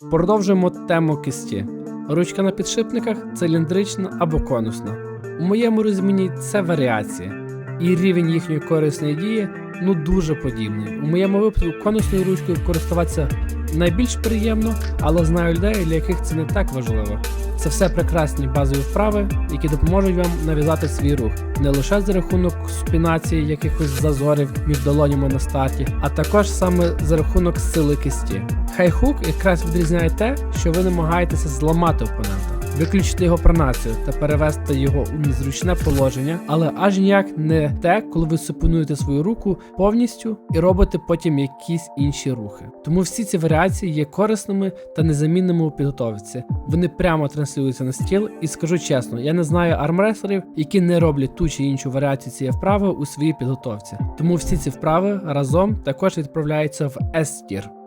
Продовжуємо тему кисті. Ручка на підшипниках циліндрична або конусна. У моєму розумінні це варіації, і рівень їхньої корисної дії ну дуже подібний. У моєму випадку конусною ручкою користуватися найбільш приємно, але знаю людей, для яких це не так важливо. Це все прекрасні базові вправи, які допоможуть вам нав'язати свій рух не лише за рахунок спінації якихось зазорів між долонями на старті, а також саме за рахунок сили кисті. Хайхук якраз відрізняє те, що ви намагаєтеся зламати опонента. Виключити його пронацію та перевести його у незручне положення, але аж ніяк не те, коли ви супонуєте свою руку повністю і робите потім якісь інші рухи. Тому всі ці варіації є корисними та незамінними у підготовці. Вони прямо транслюються на стіл, і скажу чесно, я не знаю армрестлерів, які не роблять ту чи іншу варіацію цієї вправи у своїй підготовці. Тому всі ці вправи разом також відправляються в S-тір.